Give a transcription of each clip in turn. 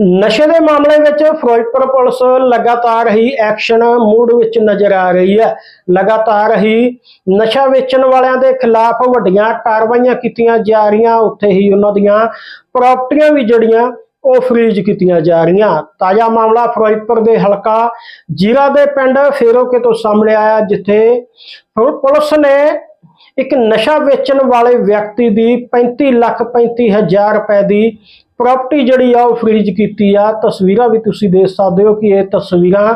ਨਸ਼ੇ ਦੇ ਮਾਮਲੇ ਵਿੱਚ ਫਿਰੋਜ਼ਪੁਰ ਪੁਲਿਸ ਲਗਾਤਾਰ ਹੀ ਐਕਸ਼ਨ ਮੂਡ ਵਿੱਚ ਨਜ਼ਰ ਆ ਰਹੀ ਹੈ। ਲਗਾਤਾਰ ਹੀ ਨਸ਼ਾ ਵੇਚਣ ਵਾਲਿਆਂ ਦੇ ਖਿਲਾਫ ਵੱਡੀਆਂ ਕਾਰਵਾਈਆਂ ਕੀਤੀਆਂ ਜਾ ਰਹੀਆਂ। ਉੱਥੇ ਹੀ ਉਹਨਾਂ ਦੀਆਂ ਪ੍ਰਾਪਰਟੀਆਂ ਵੀ ਜਿਹੜੀਆਂ ਉਹ ਫਰੀਜ਼ ਕੀਤੀਆਂ ਜਾ ਰਹੀਆਂ। ਤਾਜ਼ਾ ਮਾਮਲਾ ਫਿਰੋਜ਼ਪੁਰ ਦੇ ਹਲਕਾ ਜੀਰਾ ਦੇ ਪਿੰਡ ਫੇਰੋਕੇ ਤੋਂ ਸਾਹਮਣੇ ਆਇਆ, ਜਿੱਥੇ ਪੁਲਿਸ ਨੇ ਇੱਕ ਨਸ਼ਾ ਵੇਚਣ ਵਾਲੇ ਵਿਅਕਤੀ ਦੀ 35 ਲੱਖ 35 ਹਜ਼ਾਰ ਰੁਪਏ ਦੀ ਪ੍ਰਾਪਰਟੀ ਜਿਹੜੀ ਆ ਉਹ ਫਰੀਜ਼ ਕੀਤੀ ਆ। ਤਸਵੀਰਾਂ ਵੀ ਤੁਸੀਂ ਦੇਖ ਸਕਦੇ ਹੋ ਕਿ ਇਹ ਤਸਵੀਰਾਂ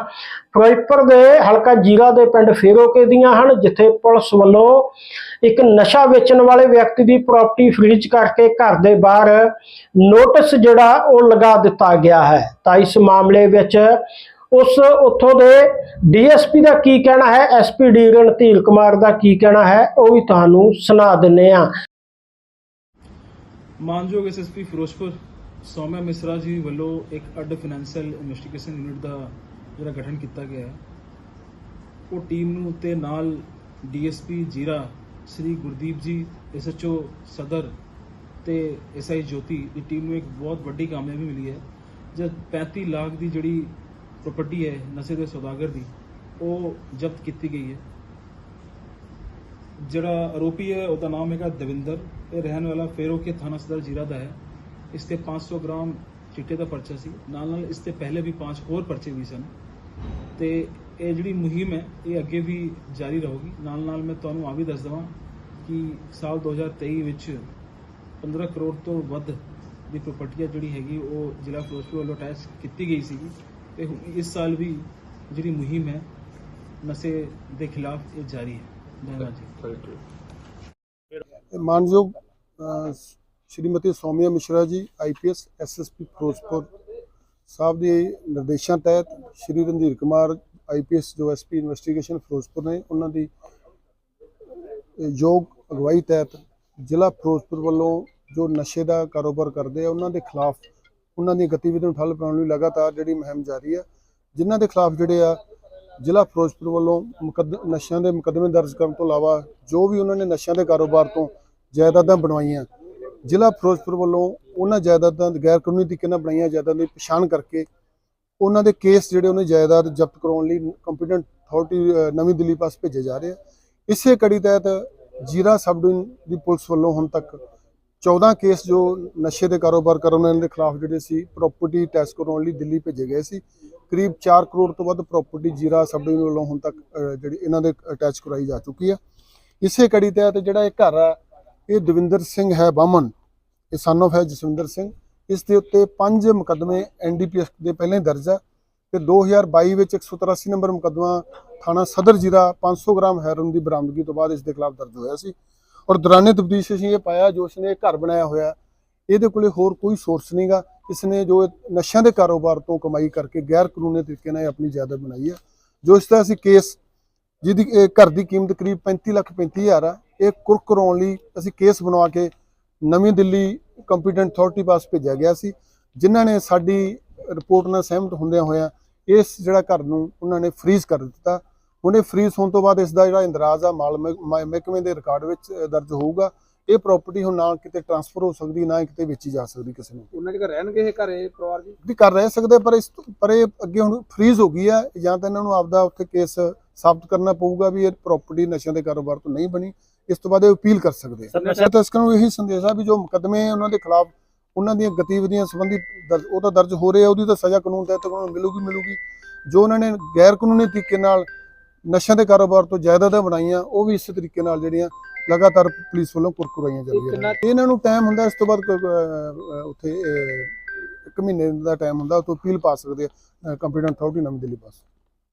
ਫਿਰੋਜ਼ਪੁਰ ਦੇ ਹਲਕਾ ਜੀਰਾ ਦੇ ਪਿੰਡ ਫੇਰੋਕੇ ਦੀਆਂ ਹਨ, ਜਿੱਥੇ ਪੁਲਿਸ ਵੱਲੋਂ ਇੱਕ ਨਸ਼ਾ ਵੇਚਣ ਵਾਲੇ ਵਿਅਕਤੀ ਦੀ ਪ੍ਰਾਪਰਟੀ ਫਰੀਜ਼ ਕਰਕੇ ਘਰ ਦੇ ਬਾਹਰ ਨੋਟਿਸ ਜਿਹੜਾ ਉਹ ਲਗਾ ਦਿੱਤਾ ਗਿਆ ਹੈ। ਤਾਂ ਇਸ ਮਾਮਲੇ ਵਿੱਚ ਉਸ ਉੱਥੋਂ ਦੇ ਡੀਐਸਪੀ ਦਾ ਕੀ ਕਹਿਣਾ ਹੈ? ਐਸਪੀ ਡੀ ਰਣਧੀਰ ਕੁਮਾਰ ਦਾ ਕੀ ਕਹਿਣਾ ਹੈ? ਉਹ ਵੀ ਤੁਹਾਨੂੰ ਸੁਣਾ ਦਿੰਨੇ ਆ ਮਾਨਯੋਗ ਐਸਐਸਪੀ ਫਿਰੋਜ਼ਪੁਰ, ਸੌਮਿਆ ਮਿਸਰਾ ਜੀ ਵੱਲੋਂ ਇੱਕ ਅੱਡ ਫਾਈਨੈਂਸ਼ੀਅਲ ਇਨਵੈਸਟੀਗੇਸ਼ਨ ਯੂਨਿਟ ਦਾ ਜਿਹੜਾ ਗਠਨ ਕੀਤਾ ਗਿਆ ਹੈ। ਉਹ ਟੀਮ ਨੂੰ ਤੇ ਨਾਲ ਡੀਐਸਪੀ ਜੀਰਾ, ਸ੍ਰੀ ਗੁਰਦੀਪ ਜੀ ਐਸਐਚਓ ਸਦਰ ਤੇ ਐਸਆਈ ਜੋਤੀ ਦੀ ਟੀਮ ਨੂੰ ਇੱਕ ਬਹੁਤ ਵੱਡੀ ਕਾਮਯਾਬੀ ਮਿਲੀ ਹੈ। ਜਦ 35 ਲੱਖ ਦੀ ਜਿਹੜੀ ਪ੍ਰਾਪਰਟੀ ਹੈ, ਨਸ਼ੇ ਦੇ ਸੌਦਾਗਰ ਦੀ, ਉਹ ਜ਼ਬਤ ਕੀਤੀ ਗਈ ਹੈ। ਜਿਹੜਾ ਆਰੋਪੀ ਹੈ, ਉਹਦਾ ਨਾਮ ਹੈਗਾ ਦਵਿੰਦਰ। ਇਹ ਰਹਿਣ ਵਾਲਾ ਫੇਰੋਕੇ ਥਾਣਾ ਸਦਰ ਜੀਰਾ ਦਾ ਹੈ। ਇਸ ਤੇ 500 ਗ੍ਰਾਮ ਚਿੱਟੇ ਦਾ ਪਰਚਾ ਸੀ। ਨਾਲ ਨਾਲ ਇਸ ਤੇ ਪਹਿਲੇ ਵੀ ਪੰਜ ਹੋਰ ਪਰਚੇ ਵੀ ਸਨ। ਤੇ ਇਹ ਜਿਹੜੀ ਮੁਹਿੰਮ ਹੈ, ਇਹ ਅੱਗੇ ਵੀ ਜਾਰੀ ਰਹੂਗੀ। ਨਾਲ ਨਾਲ ਮੈਂ ਤੁਹਾਨੂੰ ਆ ਵੀ ਦੱਸ ਦਵਾਂ ਕਿ ਸਾਲ 2023 ਵਿੱਚ 15 ਕਰੋੜ ਤੋਂ ਵੱਧ ਦੀ ਪ੍ਰਾਪਰਟੀ ਜਿਹੜੀ ਹੈਗੀ, ਉਹ ਜ਼ਿਲ੍ਹਾ ਫਿਰੋਜ਼ਪੁਰ ਵੱਲੋਂ ਅਟੈਚ ਕੀਤੀ ਗਈ ਸੀਗੀ। ਤੇ ਇਸ ਸਾਲ ਵੀ ਜਿਹੜੀ ਮੁਹਿੰਮ ਹੈ ਨਸ਼ੇ ਦੇ ਖਿਲਾਫ ਇਹ ਜਾਰੀ ਹੈ। ਧੰਨਵਾਦ ਜੀ। ਮਾਨਯੋਗ ਸ਼੍ਰੀਮਤੀ ਸੌਮਿਆ ਮਿਸ਼ਰਾ ਜੀ ਆਈਪੀਐਸ ਐਸਐਸਪੀ ਫਿਰੋਜ਼ਪੁਰ ਸਾਹਿਬ ਦੇ ਨਿਰਦੇਸ਼ਾਂ ਤਹਿਤ ਸ਼੍ਰੀ ਰਣਧੀਰ ਕੁਮਾਰ ਆਈਪੀਐਸ ਜੋ ਐਸਪੀ ਇਨਵੈਸਟੀਗੇਸ਼ਨ ਫਿਰੋਜ਼ਪੁਰ ਨੇ ਉਹਨਾਂ ਦੀ ਯੋਗ ਅਗਵਾਈ ਤਹਿਤ ਜ਼ਿਲ੍ਹਾ ਫਿਰੋਜ਼ਪੁਰ ਵੱਲੋਂ ਜੋ ਨਸ਼ੇ ਦਾ ਕਾਰੋਬਾਰ ਕਰਦੇ ਆ ਉਹਨਾਂ ਦੇ ਖਿਲਾਫ ਉਹਨਾਂ ਦੀਆਂ ਗਤੀਵਿਧੀਆਂ ਨੂੰ ਠੱਲ ਪਾਉਣ ਲਈ ਲਗਾਤਾਰ ਜਿਹੜੀ ਮੁਹਿੰਮ ਜਾਰੀ ਹੈ ਜਿਨ੍ਹਾਂ ਦੇ ਖਿਲਾਫ ਜਿਹੜੇ ਆ, ਜ਼ਿਲ੍ਹਾ ਫਿਰੋਜ਼ਪੁਰ ਵੱਲੋਂ ਮੁਕੱਦ, ਨਸ਼ਿਆਂ ਦੇ ਮੁਕੱਦਮੇ ਦਰਜ ਕਰਨ ਤੋਂ ਇਲਾਵਾ ਜੋ ਵੀ ਉਹਨਾਂ ਨੇ ਨਸ਼ਿਆਂ ਦੇ ਕਾਰੋਬਾਰ ਤੋਂ ਜਾਇਦਾਦਾਂ ਬਣਵਾਈਆਂ, ਜ਼ਿਲ੍ਹਾ ਫਿਰੋਜ਼ਪੁਰ ਵੱਲੋਂ ਉਹਨਾਂ ਜਾਇਦਾਦਾਂ ਗੈਰ ਕਾਨੂੰਨੀ ਤਰੀਕੇ ਨਾਲ ਬਣਾਈਆਂ ਜਾਇਦਾਦਾਂ ਦੀ ਪਛਾਣ ਕਰਕੇ ਉਹਨਾਂ ਦੇ ਕੇਸ ਜਿਹੜੇ ਉਹਨੇ ਜਾਇਦਾਦ ਜ਼ਬਤ ਕਰਾਉਣ ਲਈ ਕੰਪੀਟੈਂਟ ਅਥਾਰਟੀ ਨਵੀਂ ਦਿੱਲੀ ਪਾਸ ਭੇਜੇ ਜਾ ਰਹੇ ਆ। ਇਸੇ ਕੜੀ ਤਹਿਤ ਜੀਰਾ ਸਬ ਡਿਵੀਜ਼ਨ ਦੀ ਪੁਲਿਸ ਵੱਲੋਂ ਹੁਣ ਤੱਕ 14 ਕੇਸ ਜੋ ਨਸ਼ੇ ਦੇ ਕਾਰੋਬਾਰ ਕਰਨ ਵਾਲਿਆਂ ਦੇ ਖਿਲਾਫ ਜਿਹੜੇ ਸੀ ਪ੍ਰਾਪਰਟੀ ਟੈਸਟ ਕਰਾਉਣ ਲਈ ਦਿੱਲੀ ਭੇਜੇ ਗਏ ਸੀ। ਕਰੀਬ 4 ਕਰੋੜ ਤੋਂ ਵੱਧ ਪ੍ਰਾਪਰਟੀ ਜੀਰਾ ਸਬ ਡਿਵੀਜ਼ਨ ਵੱਲੋਂ ਹੁਣ ਤੱਕ ਜਿਹੜੀ ਇਹਨਾਂ ਦੇ ਅਟੈਚ ਕਰਾਈ ਜਾ ਚੁੱਕੀ ਹੈ। ਇਸੇ ਕੜੀ ਤਹਿਤ ਜਿਹੜਾ ਇਹ ਘਰ ਆ ਇਹ ਦਵਿੰਦਰ ਸਿੰਘ ਹੈ ਬਾਮਨ ਇਹ son of ਹੈ ਜਸਵਿੰਦਰ ਸਿੰਘ। ਇਸ ਦੇ ਉੱਤੇ ਪੰਜ ਮੁਕੱਦਮੇ ਐਨਡੀਪੀਐਸ ਦੇ ਪਹਿਲਾਂ ਹੀ ਦਰਜ ਆ ਤੇ 2022 ਵਿੱਚ 183 ਨੰਬਰ ਮੁਕੱਦਮਾ ਥਾਣਾ ਸਦਰ ਜੀਰਾ 500 ਗ੍ਰਾਮ ਹੈਰੋਇਨ ਦੀ ਬਰਾਮਦਗੀ ਤੋਂ ਬਾਅਦ ਇਸ ਦੇ ਖਿਲਾਫ ਦਰਜ ਹੋਇਆ ਸੀ। ਔਰ ਦੌਰਾਨੇ ਤਬਦੀਸ਼ ਅਸੀਂ ਇਹ ਪਾਇਆ ਜੋ ਉਸਨੇ ਇਹ ਘਰ ਬਣਾਇਆ ਹੋਇਆ, ਇਹਦੇ ਕੋਲੇ ਹੋਰ ਕੋਈ ਸੋਰਸ ਨਹੀਂਗਾ ਇਸਨੇ ਜੋ ਇਹ ਨਸ਼ਿਆਂ ਦੇ ਕਾਰੋਬਾਰ ਤੋਂ ਕਮਾਈ ਕਰਕੇ ਗੈਰ ਕਾਨੂੰਨੀ ਤਰੀਕੇ ਨਾਲ ਇਹ ਆਪਣੀ ਜਾਇਦਾਦ ਬਣਾਈ ਹੈ ਜੋ ਇਸ ਦਾ ਅਸੀਂ ਕੇਸ ਜਿਹਦੀ ਇਹ ਘਰ ਦੀ ਕੀਮਤ ਕਰੀਬ 35 ਲੱਖ 35 ਹਜ਼ਾਰ ਆ, ਇਹ ਕੁਰਕ ਕਰਾਉਣ ਲਈ ਅਸੀਂ ਕੇਸ ਬਣਵਾ ਕੇ ਨਵੀਂ ਦਿੱਲੀ ਕੰਪੀਟੈਂਟ ਅਥਾਰਟੀ ਪਾਸ ਭੇਜਿਆ ਗਿਆ ਸੀ, ਜਿਨ੍ਹਾਂ ਨੇ ਸਾਡੀ ਰਿਪੋਰਟ ਨਾਲ ਸਹਿਮਤ ਹੁੰਦਿਆਂ ਹੋਇਆਂ ਇਸ ਜਿਹੜਾ ਘਰ ਨੂੰ ਉਹਨਾਂ ਨੇ ਫ੍ਰੀਜ਼ ਕਰ ਦਿੱਤਾ। ਉਹਨੇ ਫ੍ਰੀਜ਼ ਹੋਣ ਤੋਂ ਬਾਅਦ ਇਸ ਦਾ ਜਿਹੜਾ ਇੰਦਰਾਜ਼ ਆ ਮਾਲ ਮਹਿ- ਮਹਿ- ਮਹਿਕਮੇ ਦੇ ਰਿਕਾਰਡ ਵਿੱਚ ਦਰਜ ਹੋਊਗਾ। ਇਹ ਪ੍ਰਾਪਰਟੀ ਹੁਣ ਨਾ ਕਿਤੇ ਟਰਾਂਸਫਰ ਹੋ ਸਕਦੀ ਨਾ ਕਿਤੇ ਵੇਚੀ ਜਾ ਸਕਦੀ ਕਿਸੇ ਨੂੰ। ਉਹਨਾਂ ਘਰ ਰਹਿਣਗੇ ਇਹ ਘਰੇ ਪਰਿਵਾਰ ਜੀ? ਵੀ ਕਰ ਰਹਿ ਸਕਦੇ ਪਰ ਇਸ ਪਰ ਇਹ ਅੱਗੇ ਹੁਣ ਫ੍ਰੀਜ਼ ਹੋ ਗਈ ਹੈ ਜਾਂ ਤਾਂ ਇਹਨਾਂ ਨੂੰ ਆਪਦਾ ਉੱਥੇ ਕੇਸ ਸਾਬਤ ਕਰਨਾ ਪਊਗਾ ਵੀ ਇਹ ਪ੍ਰਾਪਰਟੀ ਨਸ਼ਿਆਂ ਦੇ ਕਾਰੋਬਾਰ ਤੋਂ ਨਹੀਂ ਬਣੀ। ਇਸ ਤੋਂ ਬਾਅਦ ਇਹ ਅਪੀਲ ਕਰ ਸਕਦੇ ਆ। ਨਸ਼ਾ ਨੂੰ ਇਹੀ ਸੰਦੇਸ਼ ਆ ਵੀ ਜੋ ਮੁਕੱਦਮੇ ਉਹਨਾਂ ਦੇ ਖਿਲਾਫ ਉਹਨਾਂ ਦੀਆਂ ਗਤੀਵਿਧੀਆਂ ਸੰਬੰਧੀ ਉਹ ਤਾਂ ਦਰਜ ਹੋ ਰਹੇ ਆ ਉਹਦੀ ਤਾਂ ਸਜ਼ਾ ਕਾਨੂੰਨ ਤਹਿਤ ਉਹਨਾਂ ਨੂੰ ਮਿਲੂਗੀ ਮਿਲੂਗੀ। ਜੋ ਉਹਨਾਂ ਨੇ ਗੈਰ ਕਾਨੂੰਨੀ ਤਰੀਕੇ ਨਾਲ ਨਸ਼ਿਆਂ ਦੇ ਕਾਰੋਬਾਰ ਤੋਂ ਜਾਇਦਾਦਾਂ ਬਣਾਈਆਂ ਉਹ ਵੀ ਇਸੇ ਤਰੀਕੇ ਨਾਲ ਜਿਹੜੀਆਂ ਲਗਾਤਾਰ ਪੁਲਿਸ ਵੱਲੋਂ ਕੁਰਕਰਾਈਆਂ ਜਾਂਦੀਆਂ। ਇਹਨਾਂ ਨੂੰ ਟਾਈਮ ਹੁੰਦਾ ਇਸ ਤੋਂ ਬਾਅਦ ਉੱਥੇ ਇੱਕ ਮਹੀਨੇ ਦਾ ਟਾਈਮ ਹੁੰਦਾ ਉਹ ਤੋਂ ਅਪੀਲ ਪਾ ਸਕਦੇ ਆ ਕੰਪੀਟੈਂਟ ਅਥਾਰਟੀ ਨਵੀਂ ਦਿੱਲੀ ਪਾਸ